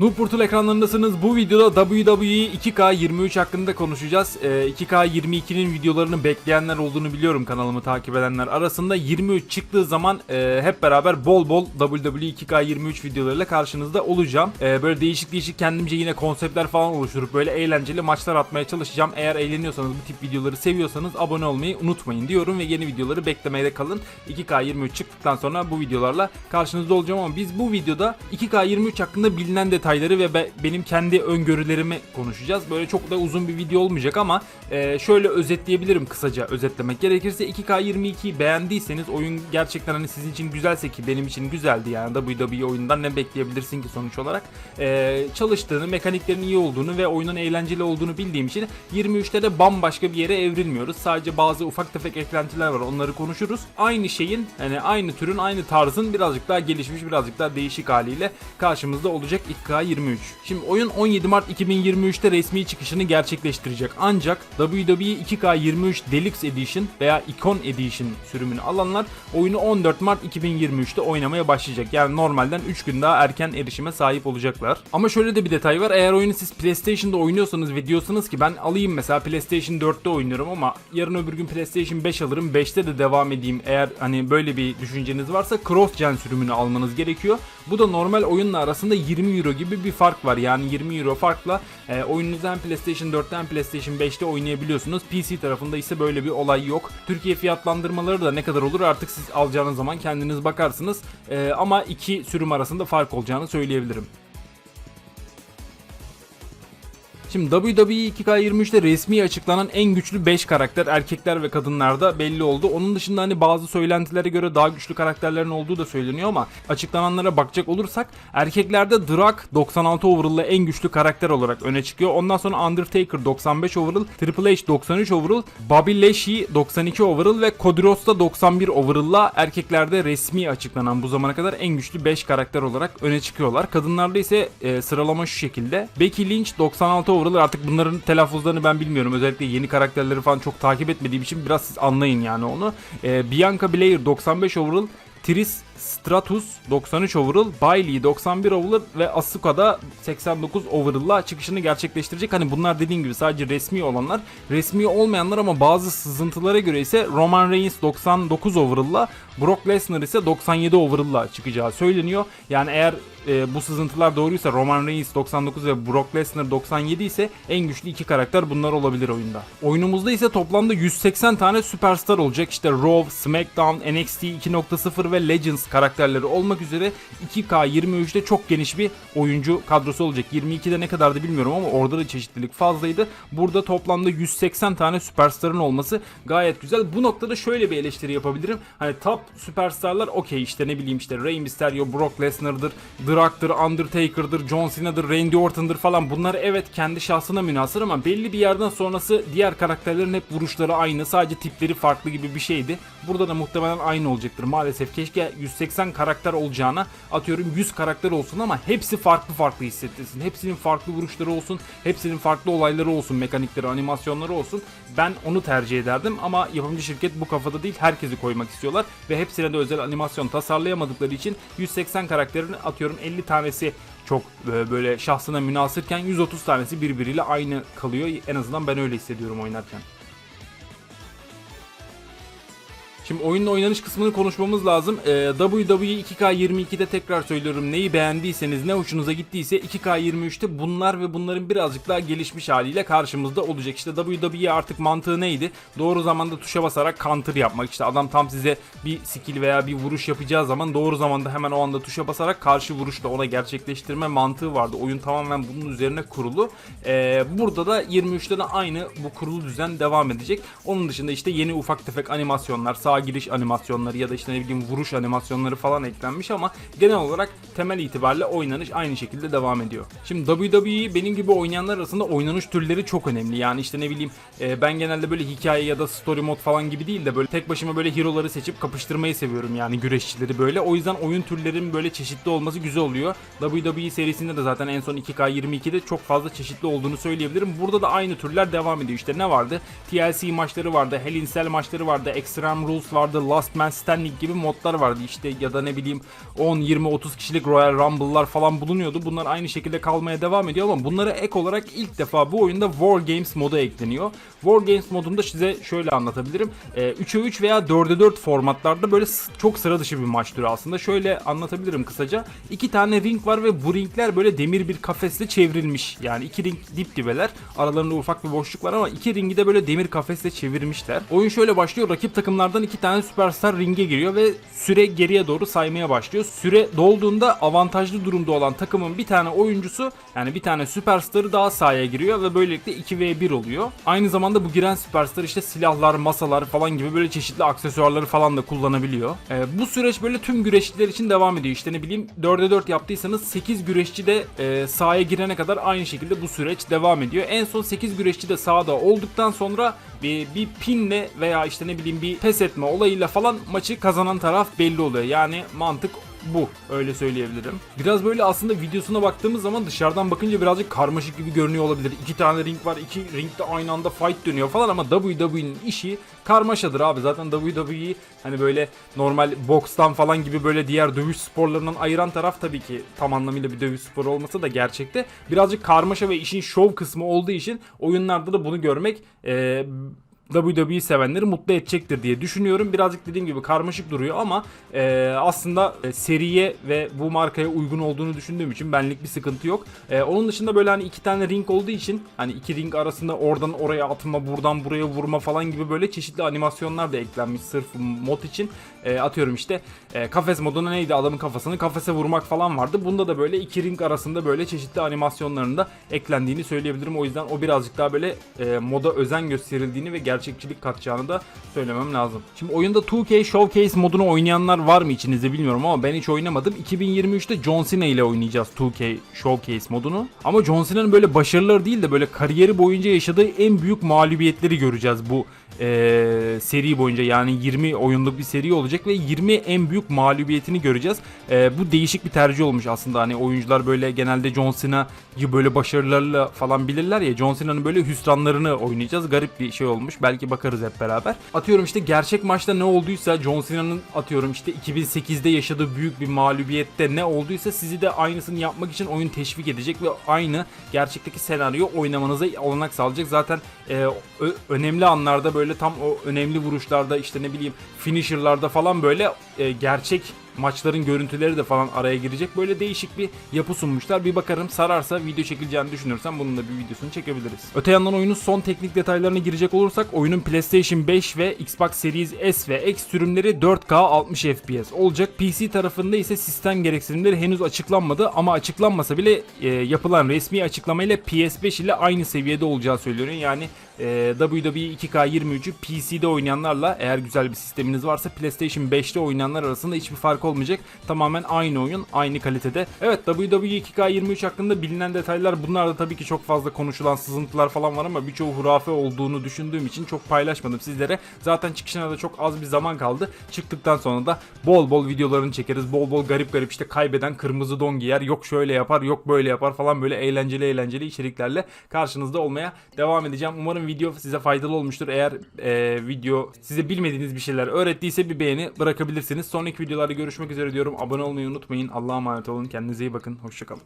Noob Portal ekranlarındasınız. Bu videoda WWE 2K23 hakkında konuşacağız. Ee, 2K22'nin videolarını bekleyenler olduğunu biliyorum kanalımı takip edenler arasında. 23 çıktığı zaman e, hep beraber bol bol WWE 2K23 videolarıyla karşınızda olacağım. E, böyle değişik değişik kendimce yine konseptler falan oluşturup böyle eğlenceli maçlar atmaya çalışacağım. Eğer eğleniyorsanız bu tip videoları seviyorsanız abone olmayı unutmayın diyorum ve yeni videoları beklemeye kalın. 2K23 çıktıktan sonra bu videolarla karşınızda olacağım ama biz bu videoda 2K23 hakkında bilinen detayları ve be- benim kendi öngörülerimi konuşacağız. Böyle çok da uzun bir video olmayacak ama e, şöyle özetleyebilirim kısaca özetlemek gerekirse 2K22'yi beğendiyseniz oyun gerçekten hani sizin için güzelse ki benim için güzeldi yani WWE oyundan ne bekleyebilirsin ki sonuç olarak E, çalıştığını, mekaniklerin iyi olduğunu ve oyunun eğlenceli olduğunu bildiğim için 23'te de bambaşka bir yere evrilmiyoruz. Sadece bazı ufak tefek eklentiler var onları konuşuruz. Aynı şeyin yani aynı türün aynı tarzın birazcık daha gelişmiş birazcık daha değişik haliyle karşımızda olacak 2K23. Şimdi oyun 17 Mart 2023'te resmi çıkışını gerçekleştirecek. Ancak WWE 2K23 Deluxe Edition veya Icon Edition sürümünü alanlar oyunu 14 Mart 2023'te oynamaya başlayacak. Yani normalden 3 gün daha erken erişime sahip olacaklar. Ama şöyle de bir detay var. Eğer oyunu siz PlayStation'da oynuyorsanız ve diyorsanız ki ben alayım mesela PlayStation 4'te oynuyorum ama yarın öbür gün PlayStation 5 alırım 5'te de devam edeyim. Eğer hani böyle bir düşünceniz varsa Cross Gen sürümünü almanız gerekiyor. Bu da normal oyunla arasında 20 euro gibi bir fark var. Yani 20 euro farkla e, oyununuzu hem PlayStation 4'te hem PlayStation 5'te oynayabiliyorsunuz. PC tarafında ise böyle bir olay yok. Türkiye fiyatlandırmaları da ne kadar olur artık siz alacağınız zaman kendiniz bakarsınız. E, ama iki sürüm arasında fark olacağını söyleyebilirim. Şimdi WWE 2K23'te resmi açıklanan en güçlü 5 karakter erkekler ve kadınlarda belli oldu. Onun dışında hani bazı söylentilere göre daha güçlü karakterlerin olduğu da söyleniyor ama açıklananlara bakacak olursak erkeklerde Drak 96 overall'la en güçlü karakter olarak öne çıkıyor. Ondan sonra Undertaker 95 overall, Triple H 93 overall, Bobby Lashley 92 overall ve Cody Rhodes da 91 overall'la erkeklerde resmi açıklanan bu zamana kadar en güçlü 5 karakter olarak öne çıkıyorlar. Kadınlarda ise e, sıralama şu şekilde. Becky Lynch 96 overall artık bunların telaffuzlarını ben bilmiyorum. Özellikle yeni karakterleri falan çok takip etmediğim için biraz siz anlayın yani onu. E, Bianca Belair 95 overall, Trish Stratus 93 overall, Bailey 91 overall ve Asuka da 89 overall'la çıkışını gerçekleştirecek. Hani bunlar dediğim gibi sadece resmi olanlar. Resmi olmayanlar ama bazı sızıntılara göre ise Roman Reigns 99 overall'la, Brock Lesnar ise 97 overall'la çıkacağı söyleniyor. Yani eğer e, bu sızıntılar doğruysa Roman Reigns 99 ve Brock Lesnar 97 ise en güçlü iki karakter bunlar olabilir oyunda. Oyunumuzda ise toplamda 180 tane süperstar olacak. İşte Raw, SmackDown, NXT 2.0 ve Legends karakterleri olmak üzere 2K23'te çok geniş bir oyuncu kadrosu olacak. 22'de ne kadardı bilmiyorum ama orada da çeşitlilik fazlaydı. Burada toplamda 180 tane süperstarın olması gayet güzel. Bu noktada şöyle bir eleştiri yapabilirim. Hani top süperstarlar okey işte ne bileyim işte Rey Mysterio, Brock Lesnar'dır, Drak'tır, Undertaker'dır, John Cena'dır, Randy Orton'dır falan. Bunlar evet kendi şahsına münasır ama belli bir yerden sonrası diğer karakterlerin hep vuruşları aynı. Sadece tipleri farklı gibi bir şeydi. Burada da muhtemelen aynı olacaktır. Maalesef keşke 180 karakter olacağına atıyorum 100 karakter olsun ama hepsi farklı farklı hissettirsin. Hepsinin farklı vuruşları olsun. Hepsinin farklı olayları olsun. Mekanikleri, animasyonları olsun. Ben onu tercih ederdim ama yapımcı şirket bu kafada değil. Herkesi koymak istiyorlar ve hepsine de özel animasyon tasarlayamadıkları için 180 karakterin atıyorum 50 tanesi çok e, böyle şahsına münasırken 130 tanesi birbiriyle aynı kalıyor. En azından ben öyle hissediyorum oynarken. Şimdi oyunun oynanış kısmını konuşmamız lazım. Ee, WWE 2K22'de tekrar söylüyorum neyi beğendiyseniz ne hoşunuza gittiyse 2K23'te bunlar ve bunların birazcık daha gelişmiş haliyle karşımızda olacak. İşte WWE artık mantığı neydi? Doğru zamanda tuşa basarak counter yapmak. İşte adam tam size bir skill veya bir vuruş yapacağı zaman doğru zamanda hemen o anda tuşa basarak karşı vuruşla ona gerçekleştirme mantığı vardı. Oyun tamamen bunun üzerine kurulu. Ee, burada da 23'te de aynı bu kurulu düzen devam edecek. Onun dışında işte yeni ufak tefek animasyonlar, sağ giriş animasyonları ya da işte ne bileyim vuruş animasyonları falan eklenmiş ama genel olarak temel itibariyle oynanış aynı şekilde devam ediyor. Şimdi WWE benim gibi oynayanlar arasında oynanış türleri çok önemli. Yani işte ne bileyim e, ben genelde böyle hikaye ya da story mod falan gibi değil de böyle tek başıma böyle hero'ları seçip kapıştırmayı seviyorum yani güreşçileri böyle. O yüzden oyun türlerinin böyle çeşitli olması güzel oluyor. WWE serisinde de zaten en son 2K22'de çok fazla çeşitli olduğunu söyleyebilirim. Burada da aynı türler devam ediyor. İşte ne vardı? TLC maçları vardı, Hell in Cell maçları vardı, Extreme Rules Vardı, Last Man Standing gibi modlar vardı işte ya da ne bileyim 10, 20, 30 kişilik Royal Rumble'lar falan bulunuyordu. Bunlar aynı şekilde kalmaya devam ediyor ama bunlara ek olarak ilk defa bu oyunda War Games modu ekleniyor. War Games modunda size şöyle anlatabilirim. Ee, 3'e 3 veya 4'e 4 formatlarda böyle çok sıra dışı bir maç türü aslında. Şöyle anlatabilirim kısaca. İki tane ring var ve bu ringler böyle demir bir kafesle çevrilmiş. Yani iki ring dip dibeler. Aralarında ufak bir boşluk var ama iki ringi de böyle demir kafesle çevirmişler. Oyun şöyle başlıyor. Rakip takımlardan iki tane süperstar ringe giriyor ve süre geriye doğru saymaya başlıyor. Süre dolduğunda avantajlı durumda olan takımın bir tane oyuncusu yani bir tane süperstarı daha sahaya giriyor ve böylelikle 2v1 oluyor. Aynı zamanda bu giren süperstar işte silahlar, masalar falan gibi böyle çeşitli aksesuarları falan da kullanabiliyor. Ee, bu süreç böyle tüm güreşçiler için devam ediyor. İşte ne bileyim 4'e 4 yaptıysanız 8 güreşçi de e, sahaya girene kadar aynı şekilde bu süreç devam ediyor. En son 8 güreşçi de sahada olduktan sonra bir, bir pinle veya işte ne bileyim bir pes etme olayıyla falan maçı kazanan taraf belli oluyor. Yani mantık bu öyle söyleyebilirim. Biraz böyle aslında videosuna baktığımız zaman dışarıdan bakınca birazcık karmaşık gibi görünüyor olabilir. İki tane ring var, iki ringde aynı anda fight dönüyor falan ama WWE'nin işi karmaşadır abi. Zaten WWE hani böyle normal bokstan falan gibi böyle diğer dövüş sporlarından ayıran taraf tabii ki tam anlamıyla bir dövüş sporu olmasa da gerçekte birazcık karmaşa ve işin şov kısmı olduğu için oyunlarda da bunu görmek eee WWE sevenleri mutlu edecektir diye düşünüyorum. Birazcık dediğim gibi karmaşık duruyor ama e, aslında e, seriye ve bu markaya uygun olduğunu düşündüğüm için benlik bir sıkıntı yok. E, onun dışında böyle hani iki tane ring olduğu için hani iki ring arasında oradan oraya atma, buradan buraya vurma falan gibi böyle çeşitli animasyonlar da eklenmiş sırf mod için. E, atıyorum işte e, kafes modunda neydi adamın kafasını kafese vurmak falan vardı. Bunda da böyle iki ring arasında böyle çeşitli animasyonların da eklendiğini söyleyebilirim. O yüzden o birazcık daha böyle e, moda özen gösterildiğini ve gerçekçilik katacağını da söylemem lazım. Şimdi oyunda 2K Showcase modunu oynayanlar var mı içinizde bilmiyorum ama ben hiç oynamadım. 2023'te John Cena ile oynayacağız 2K Showcase modunu. Ama John Cena'nın böyle başarıları değil de böyle kariyeri boyunca yaşadığı en büyük mağlubiyetleri göreceğiz bu e, seri boyunca yani 20 oyunluk bir seri olacak ve 20 en büyük mağlubiyetini göreceğiz. E, bu değişik bir tercih olmuş aslında hani oyuncular böyle genelde John Cena'yı böyle başarılarla falan bilirler ya John Cena'nın böyle hüsranlarını oynayacağız. Garip bir şey olmuş. Belki bakarız hep beraber. Atıyorum işte gerçek maçta ne olduysa John Cena'nın atıyorum işte 2008'de yaşadığı büyük bir mağlubiyette ne olduysa sizi de aynısını yapmak için oyun teşvik edecek ve aynı gerçekteki senaryo oynamanıza olanak sağlayacak. Zaten e, önemli anlarda böyle tam o önemli vuruşlarda işte ne bileyim finisher'larda falan böyle e, gerçek maçların görüntüleri de falan araya girecek. Böyle değişik bir yapı sunmuşlar. Bir bakarım sararsa video çekileceğini düşünürsem bunun da bir videosunu çekebiliriz. Öte yandan oyunun son teknik detaylarına girecek olursak oyunun PlayStation 5 ve Xbox Series S ve X sürümleri 4K 60 FPS olacak. PC tarafında ise sistem gereksinimleri henüz açıklanmadı ama açıklanmasa bile e, yapılan resmi açıklamayla PS5 ile aynı seviyede olacağı söyleniyor. Yani e, WWE 2K23'ü PC'de oynayanlarla eğer güzel bir sisteminiz varsa PlayStation 5'te oynayanlar arasında hiçbir fark olmayacak. Tamamen aynı oyun, aynı kalitede. Evet WWE 2K23 hakkında bilinen detaylar bunlar da tabii ki çok fazla konuşulan sızıntılar falan var ama birçoğu hurafe olduğunu düşündüğüm için çok paylaşmadım sizlere. Zaten çıkışına da çok az bir zaman kaldı. Çıktıktan sonra da bol bol videolarını çekeriz. Bol bol garip garip işte kaybeden kırmızı don giyer. Yok şöyle yapar, yok böyle yapar falan böyle eğlenceli eğlenceli içeriklerle karşınızda olmaya devam edeceğim. Umarım video size faydalı olmuştur. Eğer e, video size bilmediğiniz bir şeyler öğrettiyse bir beğeni bırakabilirsiniz. Sonraki videolarda görüşmek üzere diyorum. Abone olmayı unutmayın. Allah'a emanet olun. Kendinize iyi bakın. Hoşçakalın.